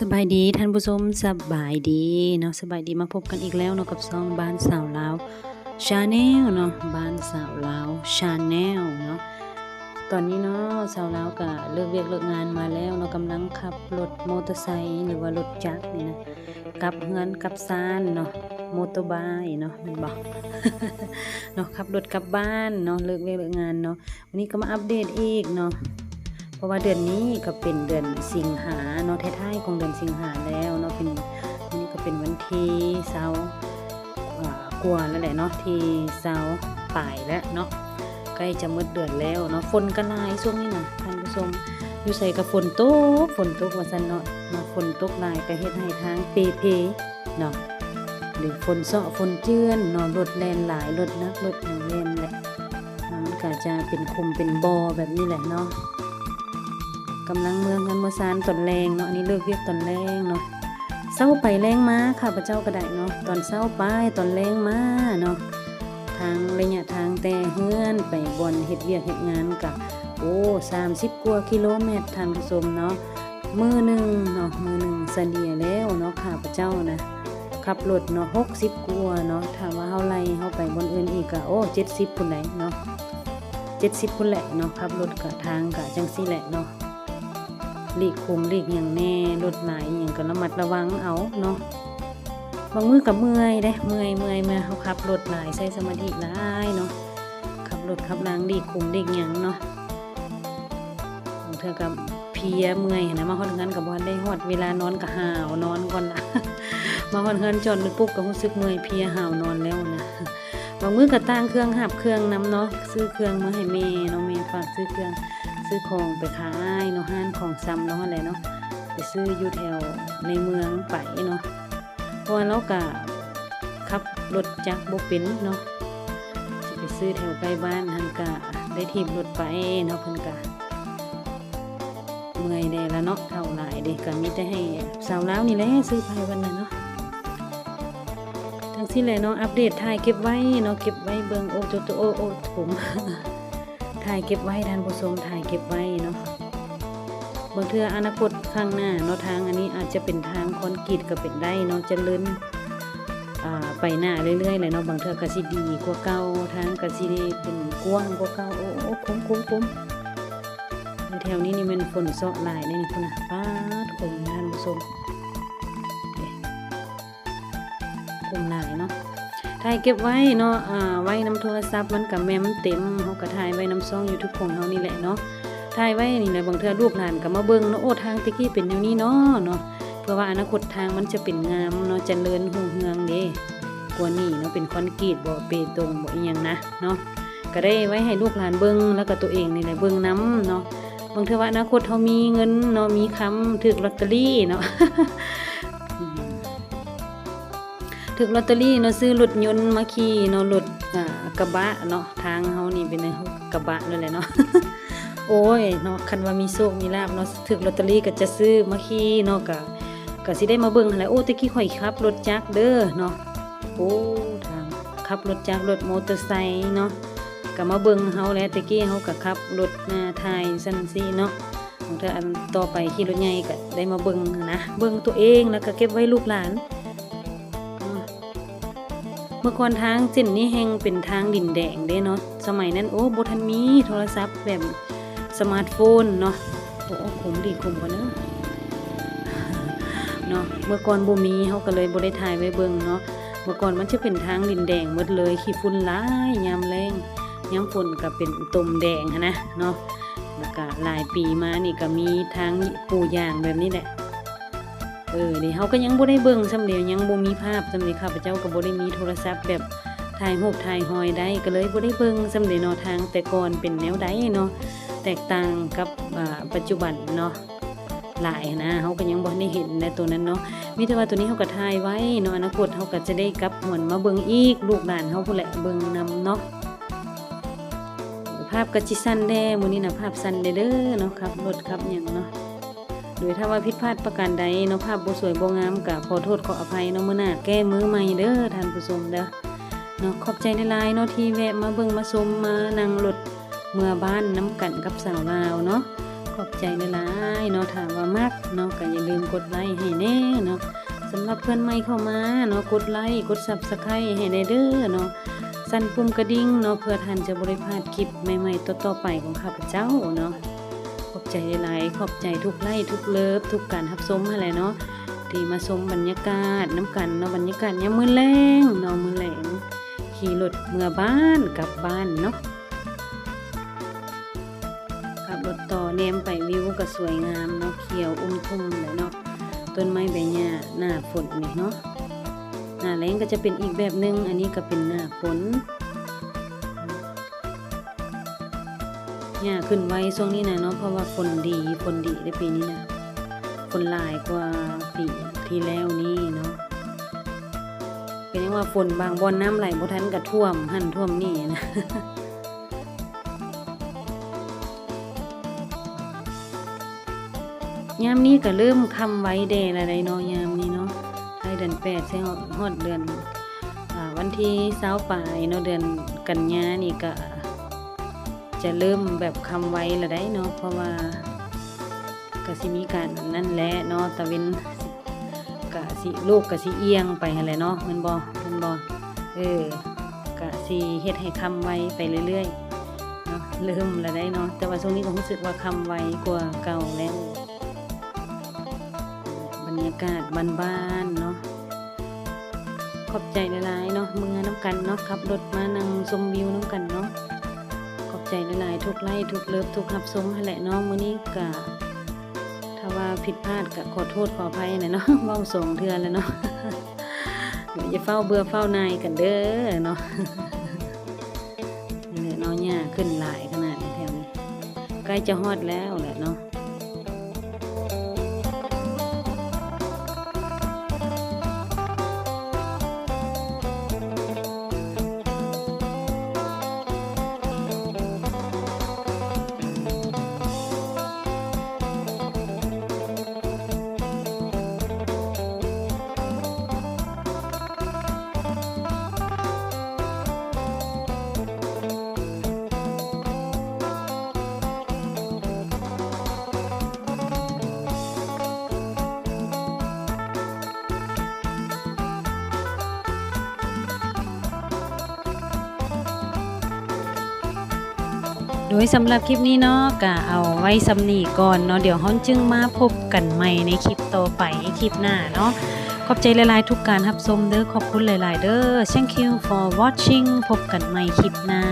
สบายดีท่านผู้ชมสบายดีเนาะสบายดีมาพบกันอีกแล้วเนาะกับซองบ้านสาวลาวชาแนลเนาะบ้านสาวลาวชาแนลเนาะตอนนี้เนาะสาวลาวก็เลิกเวียกเลิกงานมาแล้วเนาะกำลังขับรถมอเตอร์ไซค์หรือว่ารถจักรนี่นะกลับเฮือนกลับซานเนาะมอเตอร์ไบค์เนาะมันบอกเนาะขับรถกลับบ้านเนาะเลิกเวียกเลิกงานเนาะวันนี้ก็มาอัปเดตอีกเนาะ ราะว่าเดือนนี้ก็เป็นเดือนสิงหาเนาะท้ายๆของเดือนสิงหาแล้วเนาะเป็นวันนี้ก็เป็นวันที่เสาร์กว่าแล้วแหละเนาะที่เสาร์ปลายแล้วเนาะใกล้จะหมดเดือนแล้วเนาะฝนก็หลายช่วงนี้นะท่านผู้ชมอยู่ใส่กับฝนตกฝนตกว่าซั่นเนาะเนาฝนตกหลายก็เฮ็ดให้ทางเปเพเนาะหรือฝนเซาะฝนเจือนเนาะรถแลนหลายรถนักรถหนึ่งเล่นแหละเนาะมันก็จะเป็นคุมเป็นบอแบบนี้แหละเนาะ กำลังเมืองกันเมื่อซานตอนแรงเนาะอันนี้เลิกเรียกตอนแรงเนาะเศร้าไปแรงมาค่ะพระเจ้าก็ได้เนาะตอนเศร้าไปตอนแรงมาเนาะทางระยะทางแต่เฮือนไปบนเฮ็ดเวียกเฮ็ดงานกะโอ้สามสิบกว่ากิโลเมตรทานผู้ชมเนาะมือหนึ่งเนาะมือหนึ่งเสียแล้วเนาะค่ะพระเจ้านะขับรถเนาะหกสิบกว่าเนาะถ้าว่าเฮาไล่เฮาไปบนอื่นอีกกะโอ้เจ็ดสิบพูนไหนเนาะเจ็ดสิบพูนแหละเนาะขับรถกะทางกะจังซี่แหละเนาะ หลีกคุมหลีกอย่างแน่รถหลายอย่างก็ระมัดระวังเอาเนาะบางมือกับเมื่อยเด้เมื่อยเมื่อยมาเขาขับรถหลายใช้สมาธิหลายเนาะขับรถขับลางหลีกคุมหลีกอย่างเนาะบางเธอกับเพียเมื่อยนะมาฮอดเงินกับวันได้ฮอดเวลานอนกับหาวนอนก่อนละมาฮอดเงินจอดรถปุ๊บก็รู้สึกเมื่อยเพียหาวนอนแล้วนะบางมือกับตั้งเครื่องหับเครื่องน้ำเนาะซื้อเครื่องมาให้แม่เนาะแม่ฝากซื้อเครื่อง ซื้อของไปขายเนาะห้านของซ้ำเนาะอะไรเนาะไปซื้ออยู่แถวในเมืองไปเนาะเพราะว่าเรากะขับรถจักรบ่เป็นเนาะจะไปซื้อแถวใกล้บ้านหันกะได้ทีบรถไปเนาะเพิ่นกะเมื่อยแน่แล้วเนาะเท่าหลายเด็กก็มีแต่ให้สาวลาวนี่แหละซื้อไปวันนั้นเนาะทั้งสิ้นเลยเนาะอัปเดตถ่ายเก็บไว้เนาะเก็บไว้เบิงโอโจโจโอโอ้ผม ถ่ายเก็บไว้ท่านผู้ชมถ่ายเก็บไว้เนาะบางเทื่ออนาคตข้างหน้าเนาะทางอันนี้อาจจะเป็นทางคอนกรีตก็เป็นได้เนาะจริญอ่าไปหน้าเรื่อยๆเลยเนาะบางเทื่อก็สิดีกว่าเก่าทางก็สิด้เป็นกว้างกว่าเก่าโอ้โอ้คุ้มคุ้มคุ้มในแถวนี้นี่มันฝนเซาะหลายเลยนี่คุณนะป้าดคมท่านผู้ชมคมหลายเนาะ ถ่ายเก็บไว้เนาะอ่าไว้น้ำโทรศัพท์มันกับแม่มเต็มเฮาก็ถ่ายไว้น้ำซองยูทูบของเฮานี่แหละเนาะถ่ายไว้นี่แหละบางเทื่อลูกหลานก็มาเบิ่งเนาะโอ้ทางตะกี้เป็นแนวนี้เนาะเนาะเพื่อว่าอนาคตทางมันจะเป็นงามเนาะเจริญหุ่งเฮืองเด้กว่านี้เนาะเป็นคอนกรีตบ่เปตรงบ่อีหยังนะเนาะก็ได้ไว้ให้ลูกหลานเบิ่งแล้วก็ตัวเองนี่แหละเบิ่งนํเนาะบางเทื่อว่าอนาคตเฮามีเงินเนาะมีคำถึกลอตเตอรี่เนาะ ถึกลอตเตอรี่เนาะซื้อรถยนต์มาขี่เนาะรถอ่ากระบะเนาะทางเฮานี่เป็นกระบะนั่นแหละเนาะโอ้ยเนาะคันว่ามีโชคมีลาบเนาะถึกลอตเตอรี่ก็จะซื้อมาขี่เนาะก็ก็สิได้มาเบิ่งหั่นแหละโอ้ตะกี้ข่อยขับรถจักรเด้อเนาะโอ้ทางขับรถจักรรถมอเตอร์ไซค์เนาะก็มาเบิ่งเฮาแล้วตะกี้เฮาก็ขับรถนาไทยซั่นซี่เนาะบางเทื่ออันต่อไปขี่รถใหญ่ก็ได้มาเบิ่งนะ เบิ่งตัวเองแล้วก็เก็บไว้ลูกหลาน เมื่อก่อนทางเส้นนี้แห่งเป็นทางดินแดงเด้เนาะสมัยนั้นโอ้บทันมีโทรศัพท์แบบสมาร์ทโฟนเนาะโอ้ขมดีขมกว่าเนะเนาะเมื่อก่อนบ่มีเฮาก็เลยบ่ได้ถ่ายไว้เบิ่งเนาะเมื่อก่อนมันจะเป็นทางดินแดงหมดเลยขี้ฝุ่นหลายยามแรงยามฝนก็เป็นตมแดงนนะเนาะแล้วก็หลายปีมานี่ก็มีทางปูยางแบบนี้แหละ เออนี่เขาก็ยังบ่ได้เบิ่งซำเดียวยังบ่มีภาพซำเดียวข้าพเจ้าก็บ่ได้มีโทรศัพท์แบบถ่ายรูปถ่ายหอยได้ก็เลยบ่ได้เบิ่งซำเดียเนาะทางแต่ก่อนเป็นแนวใดเนาะแตกต่างกับปัจจุบันเนาะหลายนะเขาก็ยังบ่ได้เห็นในตัวนั้นเนาะมีแต่ว่าตัวนี้เขาก็ถ่ายไว้เนาะอนาคตเขาก็จะได้กลับหวนมาเบิ่งอีกลูกหลานเขาผู้นแหละเบิ่งนำเนาะภาพก็จิสั้นแด้มื้อนี้นะภาพสั้นเด้อเด้อเนาะครับรถครับหยังเนาะ โดยถ้าว่าผิดพลาดประการใดเนาะภาพบ่สวยบ่งามก็ขอโทษขออภัยเนาะมื้อหน้าแก้มือใหม่เด้อท่านผู้ชมเด้อเนาะขอบใจหลายๆเนาะที่แวะมาเบิ่งมาชมมานั่งรถเมื่อบ้านน้ำกันกับสาวลาวเนาะขอบใจหลายๆเนาะถามว่ามักเนาะก็อย่าลืมกดไลค์ให้แน่เนาะสำหรับเพื่อนใหม่เข้ามาเนาะกดไลค์กด Subscribe ให้ได้เด้อเนาะสั่นปุ่มกระดิ่งเนาะเพื่อท่านจะบ่ได้พลาดคลิปใหม่ๆต่อๆไปของข้าพเจ้าเนาะ ใจหลายขอบใจทุกไลค์ทุกเลิฟทุกการรับชมนั่นแหละเนาะที่มาชมบรรยากาศน้ำกันเนาะบรรยากาศยามมื้อแลงเนาะมื้อแลงขี่รถเมื่อบ้านกลับบ้านเนาะขับรถต่อเนมไปวิวก็สวยงามเนาะเขียวอุ้มทุ่มเลยเนาะต้นไม้ใบหญ้าหน้าฝนนี่เนาะหน้าแล้งก็จะเป็นอีกแบบหนึง อันนี้ก็เป็นหน้าฝน หญ้าขึ้นไว้ช่วงนี้นะเนาะเพราะว่าฝนดีฝนดีในปีนี้นะฝนหลายกว่าปีที่แล้วนี่เนาะเป็นยังว่าฝนบางบอนน้ำไหลบ่ทันก็ท่วมหั่นท่วมนี่นะยามนี้ก็เริ่มคำไว้เดอะไรเนาะยามนี้เนาะให้เดือนแปดใช่ฮอดเดือนอวันที่เสาปลายเนาะเดือนกันยานี่ก็ จะเริ่มแบบคำไว้ละได้เนาะเพราะว่าก็สิมีการนั่นแหละเนาะตะเวนกะสิลูกกะสิเอียงไปหั่นแหละเนาะมันบ่แมันบ่เออกะสิเฮ็ดให้คำไว้ไปเรื่อยๆเนาะเริ่มละได้เนาะแต่ว่าช่วงนี้ก็รู้สึกว่าคำไว้กว่าเก่าแล้วบรรยากาศบ้านๆเนาะขอบใจหลายๆเนาะเมื่อน้ำกันเนาะขับรถมานั่งชมวิวน้ำกันเนาะ ใจหลายๆทุกไล่ทุกเลิฟทุกรับสมให้แหละเนาะมื้อนี้กะถ้าว่าผิดพลาดกะขอโทษขออภัยนะเนาะเว้าสองเทื่อแล้วเนาะเดี๋ยวจะเฝ้าเบื่อเฝ้านายกันเด้อเนาะเนี่แหละเนาะหญ้าขึ้นหลายขนาดนี้แถวนี้ใกล้จะฮอดแล้วแหละเนาะ โดยสำหรับคลิปนี้เนาะก็เอาไว้สำนีก่อนเนาะเดี๋ยวฮ้อนจึงมาพบกันใหม่ในคลิปต่อไปคลิปหน้าเนาะขอบใจหลายๆทุกการรับชมเด้อขอบคุณหลาย ๆ เด้อ thank you for watching พบกันใหม่คลิปหน้า